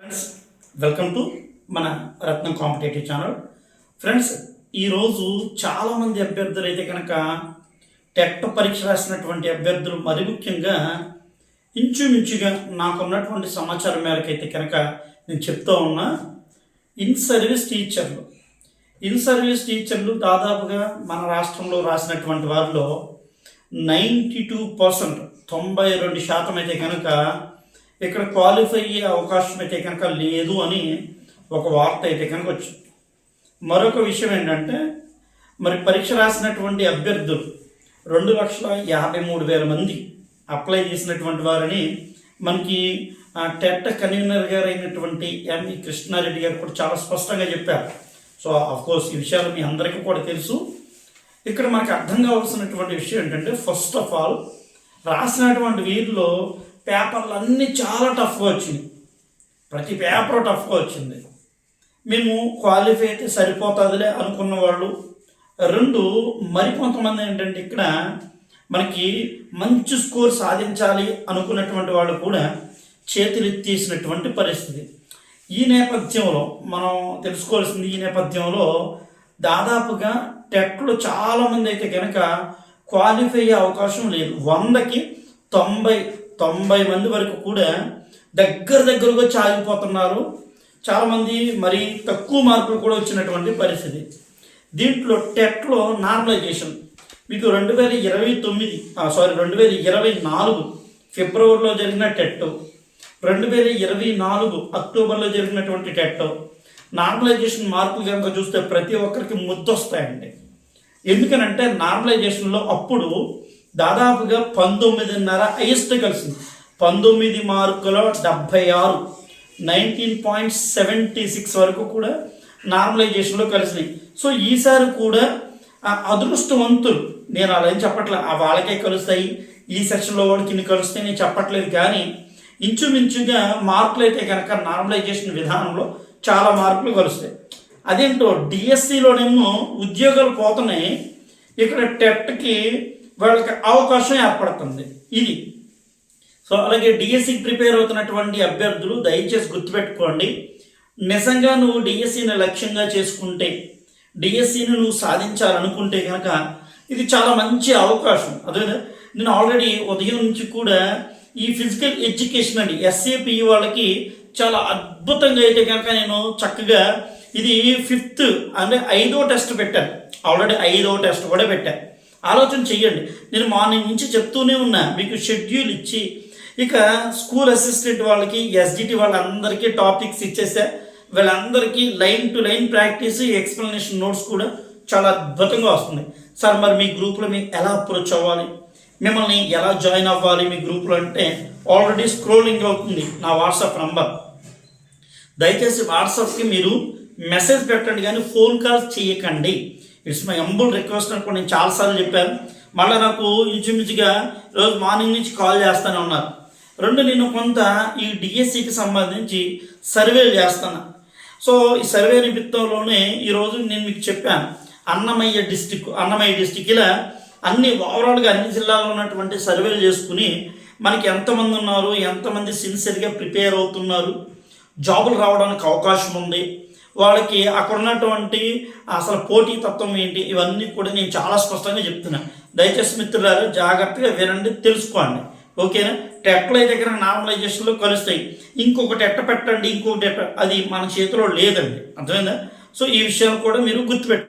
Friends welcome to మన రత్నం competitive channel. Friends ఈరోజు చాలామంది అభ్యర్థులు అయితే కనుక టెట్ పరీక్ష రాసినటువంటి అభ్యర్థులు మరి ముఖ్యంగా ఇంచుమించుగా నాకున్నటువంటి సమాచారం మేరకు అయితే కనుక నేను చెప్తా ఉన్నా ఇన్ సర్వీస్ టీచర్లు ఇన్ సర్వీస్ టీచర్లు దాదాపుగా మన రాష్ట్రంలో రాసినటువంటి వారిలో నైంటీ టూ పర్సెంట్ తొంభై రెండు శాతం అయితే కనుక ఇక్కడ క్వాలిఫై అయ్యే అవకాశం అయితే కనుక లేదు అని ఒక వార్త అయితే కనుక వచ్చింది. మరొక విషయం ఏంటంటే మరి పరీక్ష రాసినటువంటి అభ్యర్థులు రెండు లక్షల యాభై మూడు వేల మంది అప్లై చేసినటువంటి వారిని మనకి టెట్ కన్వీనర్ గారు అయినటువంటి ఎంఈ కృష్ణారెడ్డి గారు కూడా చాలా స్పష్టంగా చెప్పారు. సో కోర్స్ ఈ విషయాలు మీ అందరికీ కూడా తెలుసు. ఇక్కడ మనకు అర్థం కావాల్సినటువంటి విషయం ఏంటంటే ఫస్ట్ ఆఫ్ ఆల్ రాసినటువంటి వీరిలో పేపర్లు అన్నీ చాలా టఫ్గా వచ్చినాయి ప్రతి పేపర్ టఫ్గా వచ్చింది. మేము క్వాలిఫై అయితే సరిపోతుందిలే అనుకున్న వాళ్ళు. రెండు మరికొంతమంది ఏంటంటే ఇక్కడ మనకి మంచి స్కోర్ సాధించాలి అనుకున్నటువంటి వాళ్ళు కూడా చేతులు తీసినటువంటి పరిస్థితి. ఈ నేపథ్యంలో మనం తెలుసుకోవాల్సింది ఈ నేపథ్యంలో దాదాపుగా టెట్లో చాలామంది అయితే కనుక క్వాలిఫై అయ్యే అవకాశం లేదు. వందకి తొంభై తొంభై మంది వరకు కూడా దగ్గర దగ్గరగా చాలిపోతున్నారు చాలామంది మరి తక్కువ మార్కులు కూడా వచ్చినటువంటి పరిస్థితి. దీంట్లో టెట్లో నార్మలైజేషన్. మీకు రెండు వేల ఇరవై తొమ్మిది సారీ రెండు వేల ఇరవై నాలుగు ఫిబ్రవరిలో జరిగిన టెట్. రెండు వేల ఇరవై నాలుగు అక్టోబర్లో జరిగినటువంటి టెట్. నార్మలైజేషన్ మార్కులు కనుక చూస్తే ప్రతి ఒక్కరికి ముద్దొస్తాయండి. ఎందుకనంటే నార్మలైజేషన్లో అప్పుడు దాదాపుగా పంతొమ్మిదిన్నర హైయెస్ట్ కలిసింది. పంతొమ్మిది మార్కుల డెబ్భై ఆరు నైన్టీన్ పాయింట్ సెవెంటీ సిక్స్ వరకు కూడా నార్మలైజేషన్లో కలిసినాయి. సో ఈసారి కూడా అదృష్టవంతులు నేను అలా ఏం చెప్పట్లే ఆ వాళ్ళకే కలుస్తాయి ఈ సెక్షన్లో వాడికి ఇన్ని కలుస్తాయి నేను చెప్పట్లేదు కానీ ఇంచుమించుగా మార్కులు అయితే కనుక నార్మలైజేషన్ విధానంలో చాలా మార్కులు కలుస్తాయి. అదేంటో డిఎస్సిలోనేమో ఉద్యోగాలు పోతున్నాయి. ఇక్కడ టెట్కి వాళ్ళకి అవకాశం ఏర్పడుతుంది. ఇది. సో అలాగే డిఎస్సికి ప్రిపేర్ అవుతున్నటువంటి అభ్యర్థులు దయచేసి గుర్తుపెట్టుకోండి. నిజంగా నువ్వు డిఎస్సిని లక్ష్యంగా చేసుకుంటే డిఎస్సిని నువ్వు సాధించాలనుకుంటే కనుక ఇది చాలా మంచి అవకాశం. అదే నేను ఆల్రెడీ ఉదయం నుంచి కూడా ఈ ఫిజికల్ ఎడ్యుకేషన్ అండి ఎస్ఏపి వాళ్ళకి చాలా అద్భుతంగా అయితే కనుక నేను చక్కగా ఇది ఫిఫ్త్ అంటే ఐదో టెస్ట్ పెట్టాను. ఆల్రెడీ ఐదో టెస్ట్ కూడా పెట్టాను ఆలోచన చెయ్యండి. నేను మార్నింగ్ నుంచి చెప్తూనే ఉన్నా. మీకు షెడ్యూల్ ఇచ్చి ఇక స్కూల్ అసిస్టెంట్ వాళ్ళకి ఎస్డిటి వాళ్ళందరికీ టాపిక్స్ ఇచ్చేసా. వీళ్ళందరికీ line to line practice explanation notes కూడా చాలా అద్భుతంగా వస్తుంది. సార్ మరి మీ గ్రూప్లో మీకు ఎలా అప్రోచ్ అవ్వాలి? మిమ్మల్ని ఎలా జాయిన్ అవ్వాలి మీ గ్రూప్లో అంటే ఆల్రెడీ స్క్రోలింగ్ అవుతుంది నా వాట్సాప్ నంబర్. దయచేసి వాట్సాప్కి మీరు మెసేజ్ పెట్టండి కానీ ఫోన్ కాల్స్ చేయకండి. ఇట్స్ మై అంబుల్ రిక్వెస్ట్ అనుకో నేను చాలాసార్లు చెప్పాను. మళ్ళీ నాకు ఇంచుమించుగా రోజు మార్నింగ్ నుంచి కాల్ చేస్తూనే ఉన్నారు. రెండు నేను కొంత ఈ డిఎస్సికి సంబంధించి సర్వేలు చేస్తాను. సో ఈ సర్వే నిమిత్తంలోనే ఈరోజు నేను మీకు చెప్పాను. అన్నమయ్య డిస్టిక్ అన్నమయ్య డిస్టిక్ ఇలా అన్ని ఓవరాల్గా అన్ని జిల్లాల్లో ఉన్నటువంటి సర్వేలు చేసుకుని మనకి ఎంతమంది ఉన్నారు ఎంతమంది సిన్సియర్గా ప్రిపేర్ అవుతున్నారు జాబులు రావడానికి అవకాశం ఉంది. వాళ్ళకి అక్కడ ఉన్నటువంటి అసలు పోటీ తత్వం ఏంటి ఇవన్నీ కూడా నేను చాలా స్పష్టంగా చెప్తున్నాను దయచేసి మిత్రులారు జాగ్రత్తగా వినండి తెలుసుకోండి. ఓకేనా? టెట్లు దగ్గర నార్మలైజేషన్లో కలుస్తాయి. ఇంకొకటి ఎట్ట పెట్టండి ఇంకొకటి ఎట్ట అది మన చేతిలో లేదండి. అర్థమైందా? సో ఈ విషయాలు కూడా మీరు గుర్తుపెట్టు